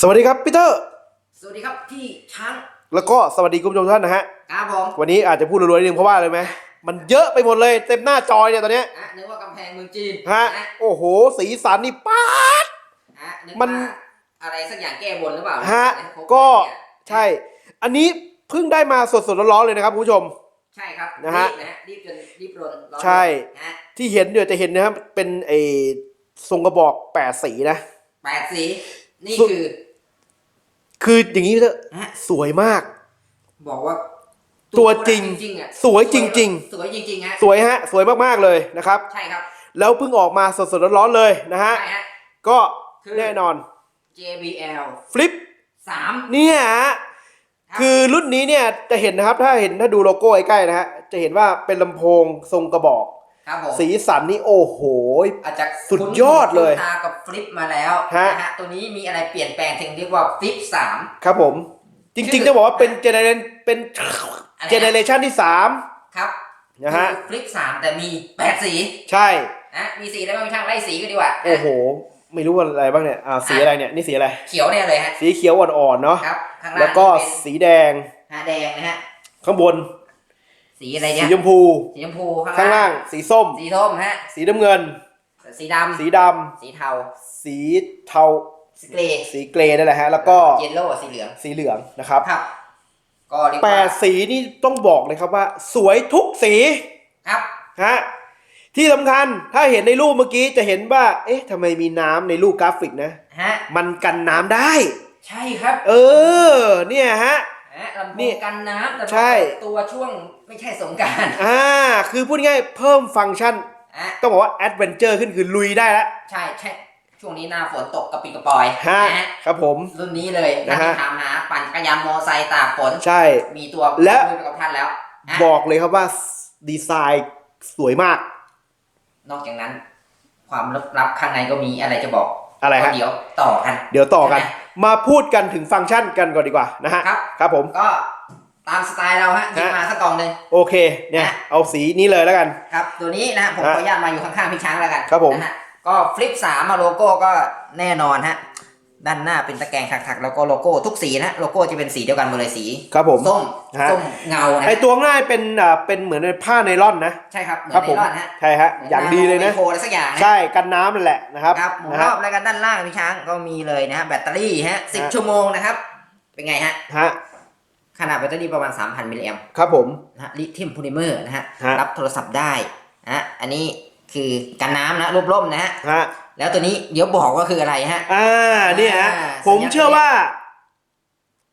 สวัสดีครับพีเตอร์ สวัสดีครับพี่ช้างแล้วก็สวัสดีคุณผู้ชมทุกท่านนะฮะ ครับผมวันนี้อาจจะพูดรัวๆนิดนึงเพราะว่าอะไรไหมมันเยอะไปหมดเลยเต็มหน้าจอเนี่ยตอนเนี้ยอะนึกว่ากำแพงเมืองจีนฮะนะโอ้โห สีสันนี่ป้าดฮะนึกมัว่านอะไรสักอย่างแก้บนหรือเปล่าฮะนครบก็ เนี่ยใช่ อันนี้เพิ่งได้มาสดๆร้อนๆเลยนะครับคุณผู้ชม ใช่ครับนะฮะรีบนะฮะรีบจนรีบรนร้อนใช่ นะฮะที่เห็นเนี่ยจะเห็นนะครับเป็นไอ้ทรงกระบอกแปดสีนะ แปดสีนี่สุด คือ คืออย่างนี้พีเตอร์ฮะ สวยมาก บอกว่าตัวจริงจริงๆอะสวยจริงสวยจริงๆฮะสวยฮะ สวยมากๆเลยนะครับ ใช่ครับแล้วเพิ่งออกมาสดๆร้อนๆเลยนะฮะ ใช่ฮะ ก็คือ แน่นอน JBL ฟลิปสามเนี่ยฮะ รับคือรุ่นนี้เนี่ยจะเห็นนะครับถ้าเห็นถ้าดูโลโก้ใกล้ๆนะฮะจะเห็นว่าเป็นลำโพงทรงกระบอก ครับผมสีสันนี่โอ้โห อาจจะสุดยอดเลยคุ้นตากับฟลิปมาแล้วฮะนะฮะตัวนี้มีอะไรเปลี่ยนแปลงถึงเรียกว่าฟลิปสามครับผม จริงๆจะบอกว่าเป็นเจเนเรนเป็นอะไรนะเจเนเรชันที่สามครับนะฮะคือฟลิปสามแต่มีแปดสี ใช่นะมีสีอะไรบ้างพี่ช่างไล่สีกันดีกว่าโอ้โห ไม่รู้ว่าอะไรบ้างเนี่ยอ่าสีอะไรเนี่ยนี่สีอะไรเขียวเนี่ยเลยฮะสีเขียวอ่อนๆเนาะครับข้างล่างแล้วก็เป็นสีแดงหาแดงนะฮะข้างบน สีอะไรสีเนี่ยชมพูสีชมพูข้างล่าง สีส้ม สีส้มฮะ สีน้ำเงิน สีดำสีดำสีเทา สีเทา สีเกรย์สีเกรย์นั่นแหละฮะ แล้วก็เยลโล่สีเหลือง สีเหลืองนะครับครับก็เรียกแปว่าดสีนี่ต้องบอกเลยครับว่า สวยทุกสีครับฮะที่สำคัญถ้าเห็นในรูปเมื่อกี้จะเห็นว่า เอ๊ะทำไมมีน้ำในรูปกราฟิกนะฮะมันกันน้ำได้ ใช่ครับ เออ เนี่ยฮะฮะลำโพนี่งกันน้ำแต่ใช่ตัวช่วง ไม่ใช่สงกราร อ่า คือพูดง่ายๆเพิ่มฟังก์ชันฮะต้องบอกว่าแอดเวนเจอร์ขึ้นคือลุยได้แล้วใช่ใช่ ช่วงนี้หน้าฝนตกกระปิกระปอยฮะนะฮะครับผม รุ่นนี้เลยนะท่านฮะที่ถามหาปั่นจักรยานมอไซค์ตากฝน ใช่ มีตัวและคุยไปกับท่านแล้วฮะบอกเลยครับว่าดีไซน์สวยมาก นอกจากนั้น ความลึกลับข้างในก็มีอะไรจะบอกอะไรฮะก็เดี๋ยวต่อกัน เดี๋ยวต่อกันใช่ไหมมาพูดกันถึงฟังก์ชันกันก่อนดีกว่านะฮะครับ ครับผม ก็ ตามสไตล์เราฮะหยิบฮะมาสักกล่องหนึ่ง โอเค เนี่ยฮะเอาสีนี้เลยแล้วกัน ครับ ตัวนี้นะฮะผมฮะขออนุญาตมาอยู่ข้างๆพี่ช้างแล้วกันครับผม นะฮะก็ฟลิปสามมาโลโก้ก็แน่นอนฮะด้านหน้าเป็นตะแกรงถักๆ แล้วก็โลโก้ทุกสีนะโลโก้จะเป็นสีเดียวกันหมดเลยสีครับผม ส้มฮะ ส้มเงานะไอตัวง่ายเป็นอ่าเป็นเหมือนผ้าไนล่อนนะ ใช่ครับเหมือครับนผมไนลอนฮะใช่ฮะอย่างดีเลยนะ โคอะไรสักอย่างฮะ ใช่ กันน้ำนั่นแหละนะครับครับหมุนนะรฮะ อบแล้วกันด้านล่างพี่ช้างก็มีเลยนะฮะแบตเตอรี่ฮะสิบฮะ ชั่วโมงนะครับ เป็นไงฮะ ฮะ ขนาดแบตเตอรี่ประมาณ 3,000 มิลลิแอมป์ครับผมนะฮะลิเธียมโพลิเมอร์นะฮะฮะ รับโทรศัพท์ได้นะฮะอันนี้คือกันน้ำนะรูปร่มนะฮะฮะแล้วตัวนี้เดี๋ยวบอกว่าคืออะไรฮะ อ่าเนี่ยฮะอ่าผมสัญญาณ เชื่อว่า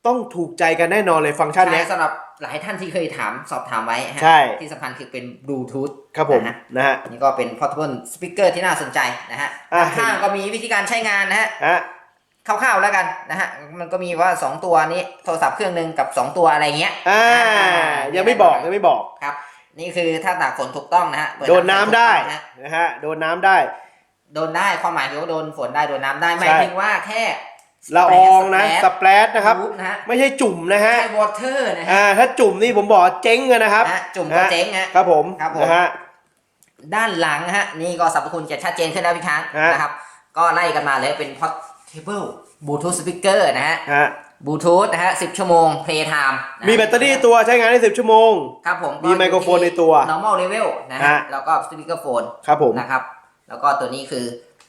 ต้องถูกใจกันแน่นอนเลยฟังก์ชันเนี้ย ใช่สำหรับหลายท่านที่เคยถามสอบถามไว้ฮะใช่ ที่สำคัญคือเป็นบลูทูธครับผมนะฮะนะฮะนี่ก็เป็น portable speaker ที่น่าสนใจนะฮะอ่าข้างๆก็มีวิธีการใช้งานนะฮะ ฮะ คร่าวๆแล้วกันนะฮะมันก็มีว่า 2 ตัวนี้โทรศัพท์เครื่องหนึ่งกับ 2 ตัวอะไรเงี้ยอ่ายังไม่บอกยังไม่บอกครับ นี่คือถ้าตากฝนถูกต้องนะฮะเปิโดนน้ำได้ถูกต้องนะฮะนะฮะโดนน้ำได้ โดนได้ความหมายคือว่าโดนฝนได้โดนน้ำได้หมายใช่ถึงว่าแค่ละอองนะสสเปรดนะครับรูปนะฮะไม่ใช่จุ่มนะฮะใช่วอเตอร์นะฮะอ่าถ้าจุ่มนี่ผมบอกว่าเจ๊งเลยนะครับนะฮะจุ่มก็เจ๊งฮะครับผมครับผมนะฮะด้านหลังฮะนี่ก็สรรพคุณจะชัดเจนขึ้นแล้วพี่ช้างฮะนะครับ ก็ไล่กันมาเลยเป็น portable bluetooth speaker นะฮะฮะบลูทูธนะฮะ10ชั่วโมง play time นะฮะมีแบตเตอรี่ตัวใช้งานได้10 ชั่วโมง ครับผมมีไมโครโฟนในตัว normal level นะฮะฮะ แล้วก็ speaker phone ครับผม นะครับ แล้วก็ตัวนี้คือ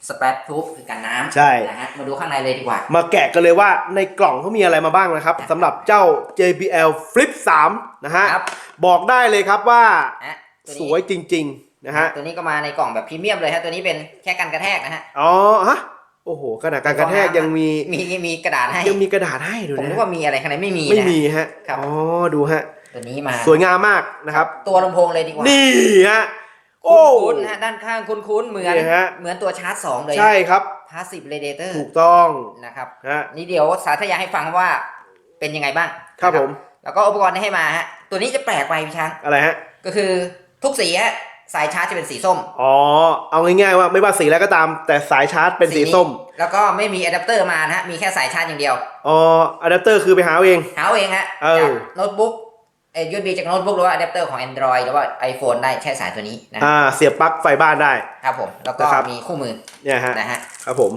splash proof คือกันน้ำใช่ นะฮะมาดูข้างในเลยดีกว่า มาแกะกันเลยว่าในกล่องเขามีอะไรมาบ้างนะครับสำหรับเจ้า JBL Flip 3 นะฮะครับ บอกได้เลยครับว่านะฮะตัวสนี้วยจริง ๆ นะฮะ ตัวนี้ก็มาในกล่องแบบพรีเมียมเลยฮะตัวนี้เป็นแค่กันกระแทกนะฮะ อ๋อฮะ โอ้โหขนาดการกระแทกยังมีมีมีกระดาษให้ยังมีกระดาษให้ดูผมนึนะกว่ามีอะไรข้างในไม่มีไม่นะมีฮะครับอ๋อดูฮะตัวนี้มาสวยงามมากนะครับ ตัวลำโพงเลยดีกว่านี่ฮะโอ้คุ้นๆนะฮะด้านข้างคุ้นๆเหมือนนี่ฮะเหมือนตัวชาร์จสองเลยใช่ครับพาสซีฟเรเดเตอร์ถูกต้องนะครับฮะนี่เดี๋ยวสาธยายให้ฟังว่าเป็นยังไงบ้างครับนะผม แล้วก็อุปกรณ์ที่ให้มาฮะตัวนี้จะแปลกไปพี่ช้างอะไรฮะก็คือทุกสีฮะ สายชาร์จจะเป็นสีส้ม อ๋อ เอาง่ายๆว่าไม่ว่าสีอะไรก็ตาม แต่สายชาร์จเป็นสีส้ม แล้วก็ไม่มีอะแดปเตอร์มานะฮะ มีแค่สายชาร์จอย่างเดียว อ๋ออะแดปเตอร์คือไปหาเอาเองหาเอาเองฮะเออจากโน้ตบุ๊กเอ่อ USB จากโน้ตบุ๊กหรือว่าอะแดปเตอร์ของ Android หรือว่า iPhone ได้แค่สายตัวนี้นะอ่า เสียบปลั๊กไฟบ้านได้ ครับผม แล้วก็นะครับมีคู่มือ เนี่ยฮะ นะฮะ ครับผม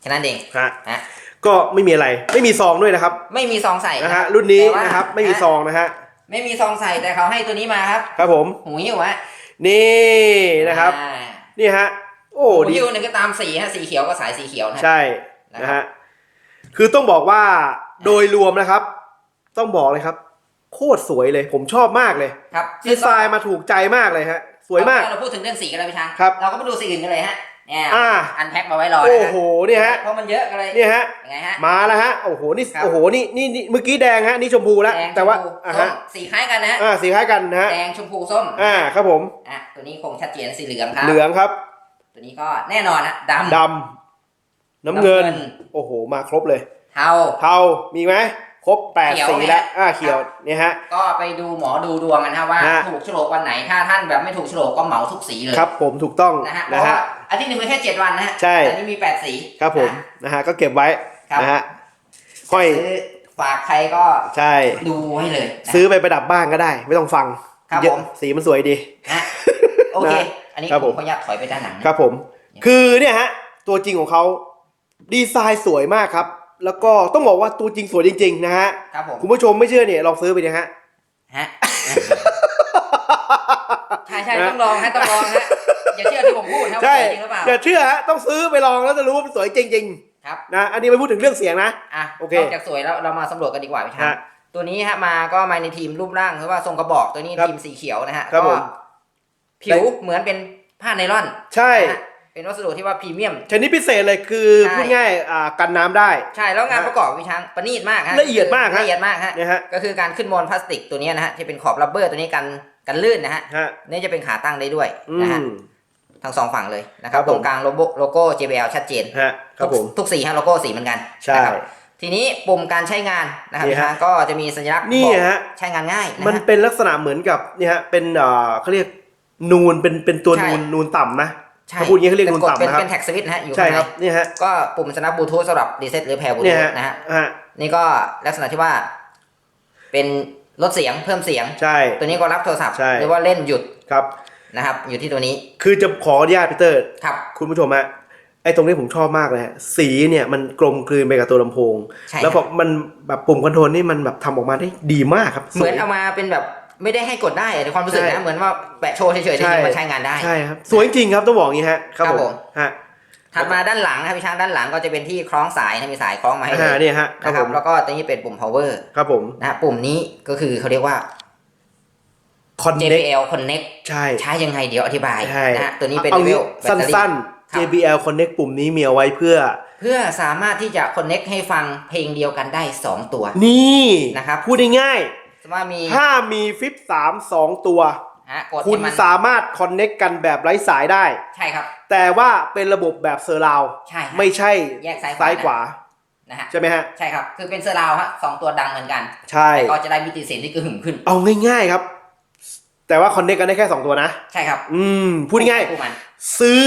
แค่นั้นเอง ฮะนะก็ไม่มีอะไร ไม่มีซองด้วยนะครับ ไม่มีซองใส่นะฮะ รุ่นนี้แต่ว่านะครับ ไม่มีซองนะฮะ ไม่มีซองใส่แต่เขาให้ตัวนี้มาครับ ครับผมหูหิ้วฮะ นี่นะครับ อ่านี่ฮะ โอ้หูดีหิ้วเนี่ยก็ตามสีฮะสีเขียวก็สายสีเขียวนะใช่นะครับ นะฮะคือต้องบอกว่าโดยรวมนะครับ ต้องบอกเลยครับ โคตรสวยเลย ผมชอบมากเลยครับดีไซน์มาถูกใจมากเลยฮะ สวยมากเราพูดถึงเรื่องสีกันเลยพี่ช้างครับ เราก็ไปดูสีอื่นกันเลยฮะ เนี่ยอ่า อันแพ็คมาไว้รอโอ้นะโหเนี่ยฮะ เพราะมันเยอะกันเลยเนี่ยฮะ ยังไงฮะ มาแล้วฮะ โอ้โห นี่ ครับ โอ้โห นี่ นี่นี่เมื่อกี้แดงฮะ นี่ชมพูแล้วแดงแต่ว่า ชมพูอ่าส้ฮะ มสีคล้ายกันนะฮะ อ่า สีคล้ายกันนะฮะ แดงชมพูส้ม อ่า ครับผม อะ ตัวนี้คงชัดเจนสีเหลืองครับ เหลืองครับ ตัวนี้ก็แน่นอนนะดำ ดำ น้ำเงิน น้ำเงิน โอ้โห มาครบเลย เทา เทา มีไหม ครบแปดเขียวสีเนี่ยแล้วอ่าเขียวครับเนี่ยฮะ ก็ไปดูหมอดูดวงกันนะว่าฮะ ถูกโฉลกวันไหนถ้าท่านแบบไม่ถูกโฉลกก็เหมาทุกสีเลยครับผมถูกต้องนะฮะเพนะราะฮะ ว่าอาทิตย์หนึ่งมีแค่เจ็ดวันนะฮะใช่ แต่นี่มีแปดสีครับผมนะ นะฮะก็เก็บไว้ครับ นะฮะห้อยซื้อฝากใครก็ใช่ ดูให้เลยนะ ซื้อไปประดับบ้านก็ได้ ไม่ต้องฟังครับเยอะผม สีมันสวยดีนะโอเคนะอันนี้ครับผผม มขออนุญาตถอยไปด้านหลังนะครับผม คือเนี่ยฮะ ตัวจริงของเขาดีไซน์สวยมากครับ แล้วก็ต้องบอกว่าตัวจริงสวยจริง ๆ นะฮะครับผมคุณผู้ชมไม่เชื่อเนี่ยลองซื้อไปนะฮะฮะใช่ใช่ต้องลองฮะต้องลองฮะอย่าเชื่อที่ผมพูดครับใช่ว่าจริงหรือเปล่าอย่าเชื่อฮะต้องซื้อไปลองแล้วจะรู้ว่ามันสวยจริงครับๆนะอันนี้ไม่พูดถึงเรื่องเสียงนะอะโอเคนอกจากสวยแล้วเรามาสำรวจกันดีกว่าพี่ชาฮะญตัวนี้ฮะมาก็มาในทีมรูปร่างคือว่าทรงกระบอกตัวนี้ครับทีมสีเขียวนะฮะครับก็ผมผิวเหมือนเป็นผ้าไนล่อน ใช่นะฮะ เป็นวัสดุที่ว่าพรีเมียม ชนิดพิเศษเลยคือใช่ พูดง่ายอ่ากันน้ำได้ ใช่แล้วงานฮะประกอบพี่ช้างประณีตมากฮะละเอียดมากฮะ ละเอียดมากฮะนะฮะก็คือการขึ้นมวลพลาสติกตัวนี้นะฮะที่เป็นขอบรับเบอร์ตัวนี้กันกันลื่นนะฮะฮะนี่จะเป็นขาตั้งได้ด้วยอืนะฮะม ทั้งสองฝั่งเลยนะครับครับตผมรงกลางโลโก้โลโก้ JBL ชัดเจน ฮะครับผมทุกทุกสีฮะโลโก้สีเหมือนกันใช่นะครับทีนี้ปุ่มการใช้งานนะครับนี่พี่ฮะ ช้างก็จะมีสัญลักษณ์นี่บอกฮะ ใช้งานง่ายนะมันฮะ เป็นลักษณะเหมือนกับเนี่ยฮะเป็นเอ่อเขาเรียกนูนเป็นเป็นตัวใช่ นูนนูนต่ำนะใช่ ถ้าพูดอย่างนี้เขาเรียกป็นูนกดต่ำเป็นนะครับ เป็นแท็กสวิตช์นะฮะอยู่ใช่ข้างคในรับนี่ฮะ ก็ปุ่มสนับบลูทูธสำหรับรีเซ็ตหรือแพร์บลูเนี่ยทูธฮะนะฮะฮะนี่ก็ลักษณะที่ว่า เป็นลดเสียงเพิ่มเสียง ใช่ ตัวนี้ก็รับโทรศัพท์ใช่ หรือว่าเล่นหยุดครับ นะครับ อยู่ที่ตัวนี้คือจะขออนุญาตพีเตอร์ ครับ คุณผู้ชมฮะไอ้ตรงนี้ผมชอบมากเลยฮะสีเนี่ยมันกลมกลืนไปกับตัวลำโพง ใช่ แล้วพอมันแบบปุ่มคอนโทรลนี่มันแบบทำออกมาได้ดีมากครับเหมือนสวย เอามาเป็นแบบ ไม่ได้ให้กดได้ในความรู้สึกใช่ นะเหมือนว่าแปะโชว์เฉยๆใช่ที่มันใช้งานได้ ใช่ครับ สวยจริงครับต้องบอกอย่างนี้ฮะครับครับผผม มฮะถัดมาด้านหลังนะครับพี่ช้างด้านหลังก็จะเป็นที่คล้องสายนะมีสายคล้องมาให้เลอ่ายเนี่ยฮะครับนะคผรับมแล้วก็ตัวนี้เป็นปุ่ม power ครับผมนะฮะปุ่มนี้ก็คือเขาเรียกว่า connect JBL Connect ใช่ใช้ยังไงเดี๋ยวอธิบายใช่นะฮะตัวนี้เป็น อาเลเวงี้ลแบตสัเตอรี่้นๆ ครับ JBL Connect ปุ่มนี้มีเอาไว้เพื่อ เพื่อสามารถที่จะ connect ให้ฟังเพลงเดียวกันได้ 2 ตัวนี่นะครับ พูดง่ายสมมติ ว่ามีๆถ้ามีฟิปสามสองตัว ฮะกดคุณให้มันสามารถ connect กันแบบไร้สายได้ ใช่ครับ แต่ว่าเป็นระบบแบบเซอร์ราวด์ใช่ฮะ ไม่ใช่แยกซ้ายขวาซ้ายขวา นะฮะใช่ไหมฮะ ใช่ครับ คือเป็นเซอร์ราวด์ฮะสองตัวดังเหมือนกัน ใช่ ก็จะได้มิติเสียงที่กระหึ่มขึ้น เอาง่ายๆครับ แต่ว่า connect กันได้แค่ 2 ตัวนะ ใช่ครับอืม พูดง่ายคู่มัน ๆซื้อ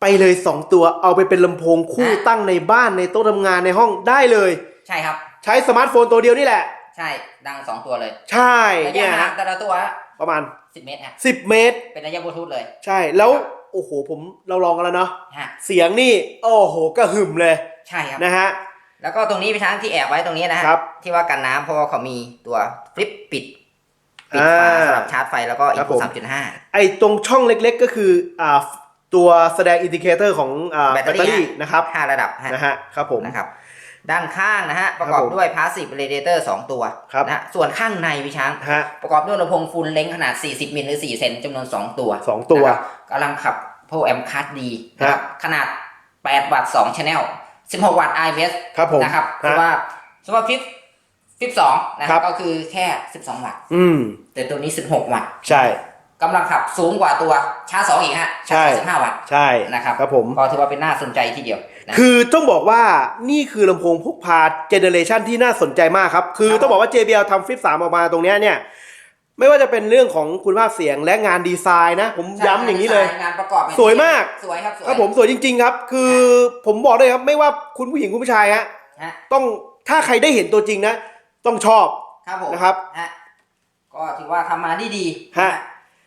ไปเลย 2 ตัว เอาไปเป็นลำโพงคู่อะ ตั้งในบ้านในโต๊ะทำงานในห้องได้เลย ใช่ครับ ใช้สมาร์ทโฟนตัวเดียวนี่แหละ ใช่ดังสองตัวเลยใช่ระเนี่ยยะห่างฮะแต่ละตัวประมาณ สิบเมตรฮะ10 เมตร เป็นระยะบลูทูธเลยใช่แล้วโอ้โหผมเราลองกันแล้วเนาะฮะเสียงนี่โอ้โหกระหึ่มเลยใช่ครับ นะฮะ แล้วก็ตรงนี้พี่ช้างที่แอบไว้ตรงนี้นะฮะครับที่ว่ากันน้ำเพราะว่าเขามีตัวฟลิปปิดปิดฝาอ่าสำหรับชาร์จไฟแล้วก็อีครักบผม สามจุดห้า ไอ้ตรงช่องเล็กๆก็คืออ่าตัวแสดงอินดิเคเตอร์ของอ่าแบแบตตเตอรี่เตอรี่นะครับห้าระดับฮะนะฮะครับผม นะครับ ด้านข้างนะฮะ ประกอบครับผมด้วยพาสซีฟเรเดเตอร์สองตัวครับนะฮะส่วนข้างในพี่ช้าง ฮะ ประกอบด้วยลำโพงฟูลเลนส์ขนาด 40 มิลหรือ 4 เซนจำนวน 2 ตัวสองตัวนะครับกำลังขับโพแอมคัสดีนะครับขนาด 8 วัตต์2 channel 16 วัตต์ IMS ครับผมนะครับเพฮะ ราะว่าสมมติฟิปฟิปสองนะคครัรับบ ก็คือแค่ 12 วัตต์ อืม แต่ตัวนี้ 16 วัตต์ ใช่ กำลังขับสูงกว่าตัวชาร์จสองอีกฮะใช่ชาร์จ15วัตต์ใช่นะครับครับผมก็ถือว่าเป็นน่าสนใจทีเดียวนะคือต้องบอกว่านี่คือลำโพงพกพาเจเนเรชันที่น่าสนใจมากครับ คือครับต้องบอกว่า JBL ทำฟิปสามออกมาตรงเนี้ยเนี่ยไม่ว่าจะเป็นเรื่องของคุณภาพเสียงและงานดีไซน์นะ ผมย้ำอย่างนี้เลย งานประกอบเป็นสวยมากสวยครับสวยครับผมสวยจริง ๆ ครับ คือผมบอกเลยครับไม่ว่าคุณผู้หญิงคุณผู้ชายฮะฮะต้องถ้าใครได้เห็นตัวจริงนะ ต้องชอบครับผมนะครับฮะก็ถือว่าทำมาได้ดีฮะน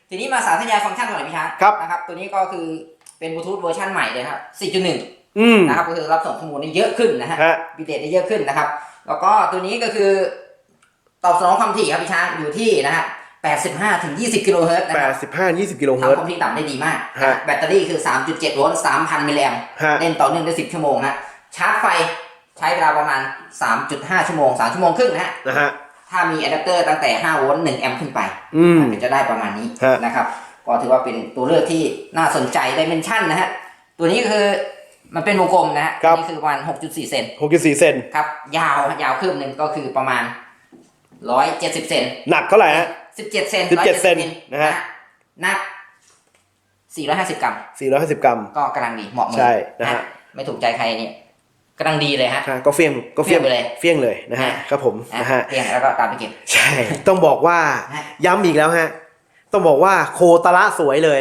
ทีนี้มาสาธยายฟังก์ชันก่อนเลยพี่ช้างครับ นะครับ ตัวนี้ก็คือเป็นบลูทูธเวอร์ชันใหม่เลยครับ 4.1 อืม นะครับก็คือรับส่งข้อมูลได้เยอะขึ้นนะฮะฮะ บิตเรทได้เยอะขึ้นนะครับ แล้วก็ตัวนี้ก็คือตอบสนองความถี่ครับพี่ช้างอยู่ที่นะฮะ85ถึง20กิโลเฮิรตซ์นะแปครัดบสิบห้ายี่สิบกิโลเฮิรตทำคซ์ วามถี่ต่ำได้ดีมาก ฮะ แบตเตอรี่คือ 3.7โวลต์3,000มิลลิแอมป์ ฮะ เล่นต่อเนื่องได้ 10 ชั่วโมงฮะชาร์จไฟใช้เวลาประมาณ 3.5 ชั่วโมง 3 ชั่วโมงครึ่งนะฮะ นะฮะ ถ้ามีอะแดปเตอร์ตั้งแต่5โวลต์1แอมป์ขึ้นไปอืม ก็จะได้ประมาณนี้ฮะ นะครับ ก็ถือว่าเป็นตัวเลือกที่น่าสนใจดิเมนชันนะฮะ ตัวนี้คือมันเป็นวงกลมนะฮะครับ นี่คือประมาณ6.4 เซนหกจุดสี่เซนครับ ยาวยาวคืบหนึ่งก็คือประมาณ 170 เซน หนักเท่าไหร่ฮะ 17 เซน17 170เซนนะฮะ หนัก450 กรัม สี่ร้อยห้าสิบกรัม ก็กำลังดีเหมาะมือใช่นะฮะ ไม่ถูกใจใครเนี่ย กำลังดีเลยฮะฮะก็เฟี้ยงก็เฟี้ยงเฟี้ยงไปเลยเฟี้ยงเลยนะฮะอะครับผมนะฮะเพียงแล้วก็ตามไปเก็บใช่ ต้องบอกว่าฮะย้ำอีกแล้วฮะต้องบอกว่าโคตระสวยเลย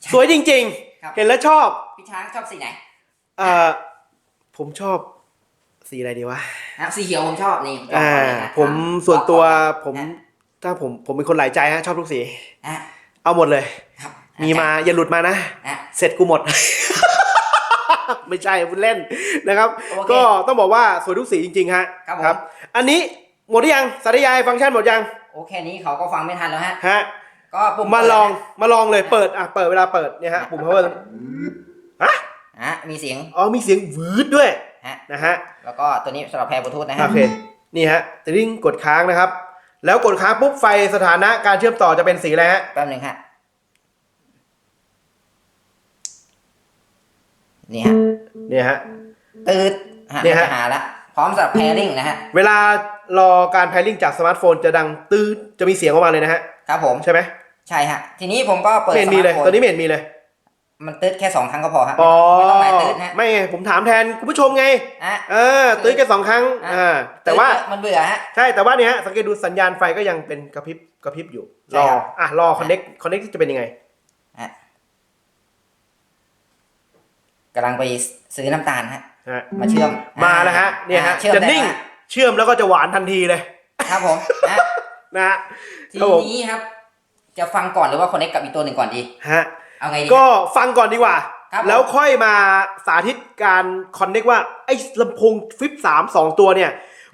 ใช่สวยจริงครับๆเห็นแล้วชอบพี่ช้างชอบสีไหนเอ่อผมชอบสีอะไรดีวะนะครับสีเขียวผมชอบนี่ชบอ่าเลยนะผมส่วนตัวฮะผมถ้าผมผมเป็นคนหลายใจฮะชอบทุกสีฮะเอาหมดเลยครับมีมาอย่าหลุดมานะฮะเสร็จกูหมด ไม่ใช่พูดเล่นนะครับ โอเคก็ต้องบอกว่าสวยทุกสีจริงๆฮะครับผม อันนี้หมดหรือยังสาธยายฟังก์ชันหมดยังโอแค่นี้เขาก็ฟังไม่ทันแล้วฮะ ฮะก็ปุ่มมาลองเปิดมาลองเลยเปิดอะเปิดเวลาเปิดเนี่ยฮะปุ่ม power ฮะนะฮะมีเสียงอ๋อมีเสียงวืดด้วยฮะนะฮะ แล้วก็ตัวนี้สำหรับแพร์บลูทูธนะฮะ โอเค นี่ฮะจะริ่งกดค้างนะครับ แล้วกดค้างปุ๊บไฟสถานะการเชื่อมต่อจะเป็นสีอะไรฮะ แป๊บหนึ่งฮะ นี่ฮะเนี่ยฮะ ตืดฮะเนี่ยฮะจะหาละพร้อมสำหรับ pairing นะฮะ เวลารอการแพริ่งจากสมาร์ทโฟนจะดังตื้อจะมีเสียงออกมาเลยนะฮะ ครับผม ใช่ไหมใช่ฮะ ทีนี้ผมก็เปิดไม่เห็นมีเลยสาร์ทโฟตอนนี้ไม่เห็นมีเลยมันตืดแค่สองครั้งก็พอฮะ อ๋อไม่ต้องหลายตืดฮะไม่ไงผมถามแทนคุณผู้ชมไงฮะเออตื้อแค่สองครั้งอะ อ่าแต่ว่า ตื๊ดมันเบื่อฮะ ใช่แต่ว่าเนี่ยฮะสังเกตดูสัญญาณไฟก็ยังเป็นกระพริบกระพริบอยู่ใช่รอครับ อะรอคอนเน็กคอนเน็กจะเป็นยังไง กำลังไปซื้อน้ำตาลฮะ ฮะมาเชื่อมมาแล้วฮะเนี่ยฮะอ่าเชื่อมจะได้นิ่งแล้วฮะเชื่อมแล้วก็จะหวานทันทีเลยครับผมนะนะฮะทีครับผมนี้ครับ จะฟังก่อนหรือว่าคอนเนคกับอีกตัวหนึ่งก่อนดี ฮะเอาไงดี ก็ฟังก่อนดีกว่า ครับผม แล้วค่อยมาสาธิตการคอนเน็กว่าไอ้ลำโพงฟิปสามสองตัวเนี่ย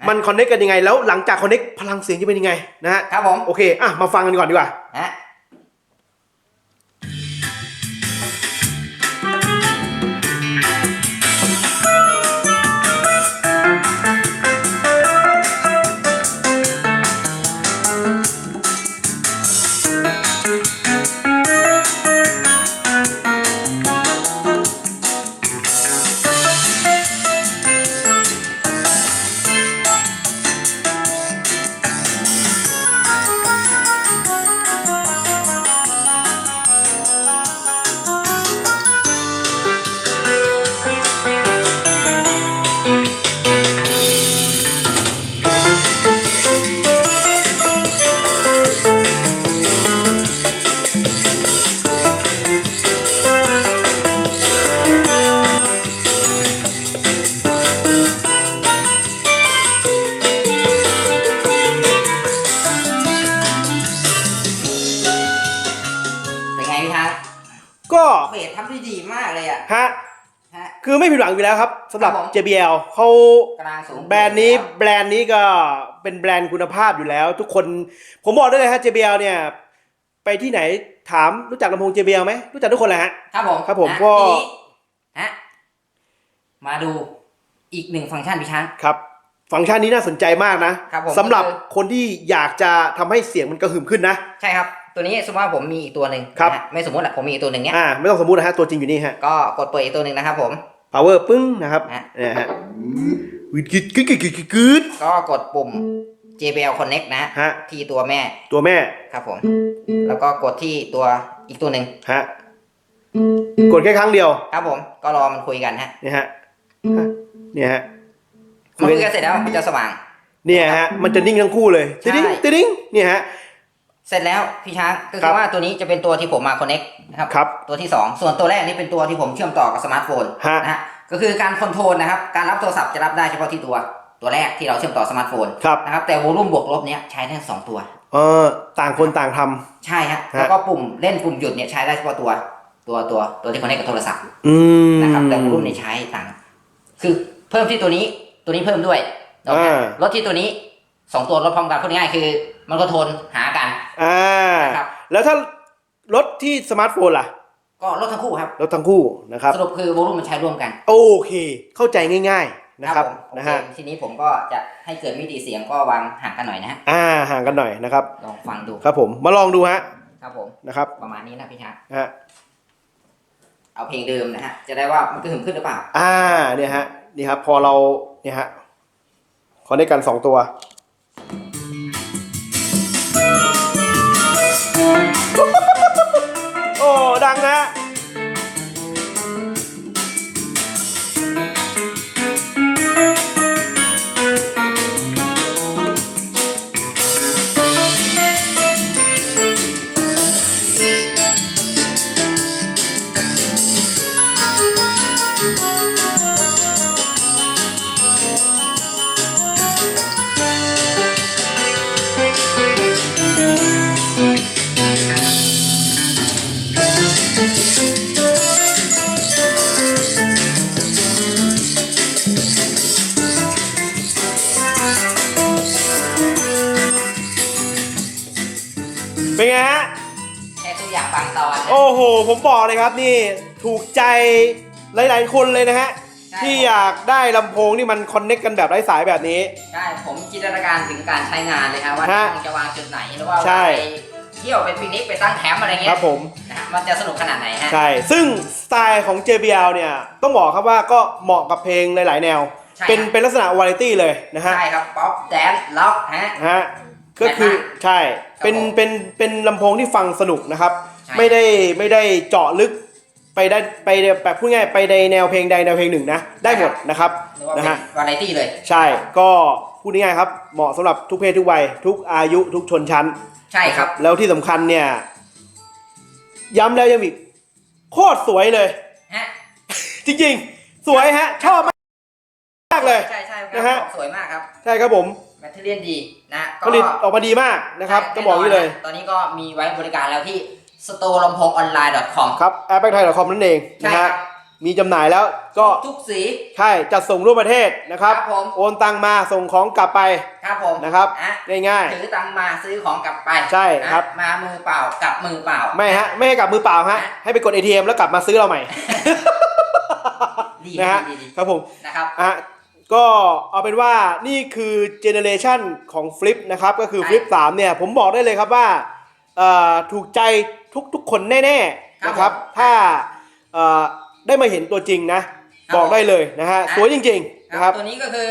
มันคอนเน็กกันยังไงแล้วหลังจากคอนเน็กพลังเสียงจะเป็นยังไงนะฮะครับผมโอเคอะมาฟังกันก่อนดีกว่าฮะ ไม่ผิดหวังอยู่แล้วครับสำหรับ ครับผม JBL เขากลางสูงแบรนด์นี้แบรนด์นี้ก็เป็นแบรนด์คุณภาพอยู่แล้ว ทุกคนผมบอกได้เลยฮะ JBL เนี่ย ไปที่ไหนถามรู้จักลำโพง JBL ไหมรู้จักทุกคนแหละฮะ ครับผมครับผมนะก็ ทีนี้ฮะมาดูอีกหนึ่งฟังก์ชันพี่ช้าง ครับ ฟังก์ชันนี้น่าสนใจมากนะครับผม สำหรับก็คือคนที่อยากจะทำให้เสียงมันกระหึ่มขึ้นนะ ใช่ครับ ตัวนี้สมมติว่าผมมีอีกตัวหนึ่งครับ นะฮะไม่สมมติอะผมมีอีกตัวหนึ่งเนี้ย อ่าไม่ต้องสมมุตินะฮะตัวจริงอยู่นี่ฮะ ก็กดเปิดอีกตัวหนึ่งนะครับผม power ปึ้งนะครับฮะเนี่ยฮะวิดกึดกึดกึดกึดกึดกึดก็กดปุ่ม JBL Connect นะฮะฮะที่ตัวแม่ตัวแม่ครับผม แล้วก็กดที่ตัวอีกตัวหนึ่งฮะกดแค่ครั้งเดียวครับผม ก็รอมันคุยกันฮะเนี่ยฮะฮะเนี่ยฮะ มันคุยกันเสร็จแล้วมันจะสว่าง เนี่ยฮะ มันจะนิ่งทั้งคู่เลยใช่ ติ๊งติ๊งเนี่ยฮะ เสร็จแล้วพี่ช้างก็คคืรัอบว่าตัวนี้จะเป็นตัวที่ผมมา Connect นะครับครับตัวที่ 2 ส่วนตัวแรกนี่เป็นตัวที่ผมเชื่อมต่อกับสมาร์ทโฟนฮะ นะฮะก็คือการคอนโทรลนะครับการรับโทรศัพท์จะรับได้เฉพาะที่ตัวตัวแรกที่เราเชื่อมต่อสมาร์ทโฟนครับนะครับแต่วอลลุ่มบวกลบเนี้ยใช้ได้สองตัว เออต่างคนต่างทำ ใช่ฮะฮะแล้วก็ปุ่มเล่นปุ่มหยุดเนี่ยใช้ได้เฉพาะตัวตัวตัวตัวที่คอนเนคกับโทรศัพท์ อืม นะครับแต่วอลลุ่มเนี่ยใช้ต่างคือเพิ่มที่ตัวนี้ตัวนี้เพิ่มด้วยอ่า ลดที่ตัวนี้สองตัวลดพร้อมกันพูดง่ายๆคือ มันก็โทนหากัน อ่าครับ แล้วถ้ารถที่สมาร์ทโฟนล่ะ ก็ลดทั้งคู่ครับ รถทั้งคู่นะครับ สรุปคือวอลุ่มมันใช้ร่วมกันโอเค เข้าใจง่าย ๆนะครับผมโอนะเคฮะทีนี้ผมก็จะให้เกิดมิติเสียงก็วางห่างกันหน่อยนะฮะ อ่าห่างกันหน่อยนะครับ ลองฟังดูครับผมมาลองดูฮะครับผม นะครับประมาณนี้นะพี่ชาร์ตฮะเอาเพลงเดิมนะฮะ จะได้ว่ามันกระหึ่มขึ้นหรือเปล่า อ่าเนี่ยฮะนี่ครับพอเราเนี่ยฮะคอนเนคกันสองตัว โอ้ ดังนะ บอกเลยครับนี่ถูกใจหลาย ๆ คนเลยนะฮะ ใช่ ที่อยากได้ลำโพงที่มันคอนเน็กกันแบบไร้สายแบบนี้ ใช่ผมจินตนาการถึงการใช้งานเลยฮะว่าฮะจะวางจุดไหนหรือว่าใช่ ไปเที่ยวไปปิกนิกไปตั้งแคมป์อะไรคเงี้รัยบผม นะฮะมันจะสนุกขนาดไหนฮะ ใช่ ซึ่งสไตล์ของ JBL เนี่ย ต้องบอกครับว่าก็เหมาะกับเพลงหลาย ๆ แนว ใช่เป็นครับ เป็นลักษณะวาไรตี้เลยนะฮะใช่ครับป๊อปแดนล็อกฮะ ฮะ ก็คือแปลกมากใช่เป็นครับผมเป็นเป็นลำโพงที่ฟังสนุกนะครับ ใช่ ไม่ได้ไม่ได้เจาะลึกไปได้ไปแบบพูดง่ายไปในแนวเพลงใดแนวเพลงหนึ่งนะได้หมดนะครับหรือว่านะเป็นฮะ วาไรตี้เลย ใช่ ก็พูดง่ายๆครับ เหมาะสำหรับทุกเพศทุกวัย ทุกอายุทุกชนชั้นใช่ครับ แล้วที่สำคัญเนี่ย ย้ำแล้วย้ำอีกโคตรสวยเลย ฮะ จริงๆ สวยฮะ ชอบมากเลย ใช่ใช่ครันะฮะ สวยมากครับ ใช่ครับผมแมทเทอเรียนดีนะผลิตออกมาดีมากนะครับใช่ต้องบอกอย่างนี้เลยแน่นนนะตอนนี้ก็มีไว้บริการแล้วที่ store ลำโพงออนไลน์ .com ครับแอปแบ k ไทย .com นั่นเองใช่นะครัฮะบมีจำหน่ายแล้วก็ทุกสีใช่จัดส่งทั่วประเทศนะครับครับผมโอนตังมาส่งของกลับไปครับผมนะครับอะง่ายถือตังค์มาซื้อของกลับไปใช่ครับนะมามือเปล่ากลับมือเปล่าๆไม่ฮะไม่ให้กลับมือเปล่าฮะให้ไปกด ATM แล้วกลับมาซื้อเราใหม่ดีนะฮะดีดีครับผมนะครับอะ ก็เอาเป็นว่านี่คือเจเนเรชันของฟลิปนะครับ ก็คือฟลิป3เนี่ย ผมบอกได้เลยครับว่าเอ่อถูกใจทุกๆคนแน่ๆนะครับ ถ้าเอ่อได้มาเห็นตัวจริงนะบอกได้เลยนะฮะสวยจริงๆคนะครัรับบตัวนี้ก็คือ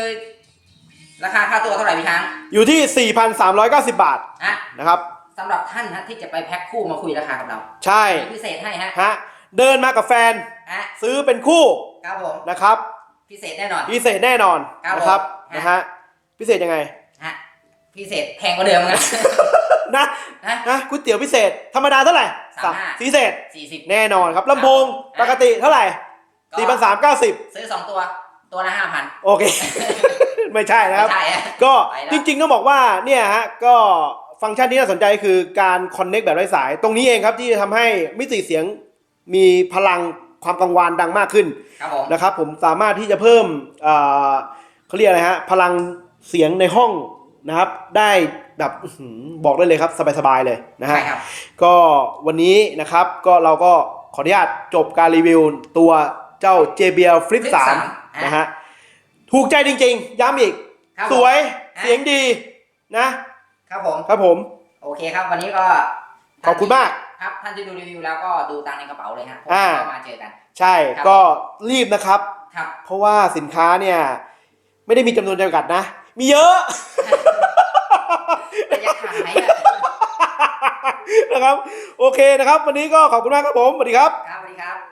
ราคาค่าตัวเท่าไหร่พี่ช้างอยู่ที่ 4,390 บาทอะนะครับ สำหรับท่านนะที่จะไปแพ็คคู่มาคุยราคากับเราใช่ มีพิเศษให้ฮะฮะ เดินมากับแฟนอะซื้อเป็นคู่ครับผม นะครับ พิเศษแน่นอน พิเศษแน่นอนครับนะครับผม นะฮะพิเศษยังไงฮะพิเศษแพงกว่าเดิมนะนะฮะนะก๋วยเตี๋ยวพิเศษธรรมดาเท่าไหร่สามห้า พิเศษสี่สิบ แน่นอนครับลำโพงปกติเท่าไหร่ก็4,390ซื้อสองตัว ตัวละห้าพันโอเค ไม่ใช่นะครับ ใช่ฮะก็ไปแล้ว จริงๆต้องบอกว่าเนี่ยฮะก็ฟังก์ชันที่น่าสนใจคือการคอนเน็กแบบไร้สาย ตรงนี้เองครับที่จะทำให้มิติเสียงมีพลัง ความกังวานดังมากขึ้นครับผมนะครับผมสามารถที่จะเพิ่มเอ่อเขาเรียกอะไรฮะพลังเสียงในห้องนะครับ ได้แบบอื้อหือบอกได้เลยครับ สบายๆเลยนะฮะใช่ครับ ก็วันนี้นะครับก็เราก็ขออนุญาตจบการรีวิวตัวเจ้า JBL Flip Flip 3 3นะฮะถูกใจจริงๆ ย้ำอีก ครับผมสวยอะ เสียงดีนะ ครับผม ครับผม โอเคครับ วันนี้ก็ขอบคุณมาก ครับท่านที่ดูรีวิวแล้วก็ดูตังค์ในกระเป๋าเลยฮะผมอ่าก็มาเจอกัน ใช่ครับก็รีบนะครับครับ เพราะว่าสินค้าเนี่ยไม่ได้มีจำนวนจำกัดนะ มีเยอะระยะขายอะนะครับ โอเคนะครับ วันนี้ก็ขอบคุณมากครับผมสวัสดีครับครับสวัสดีครับ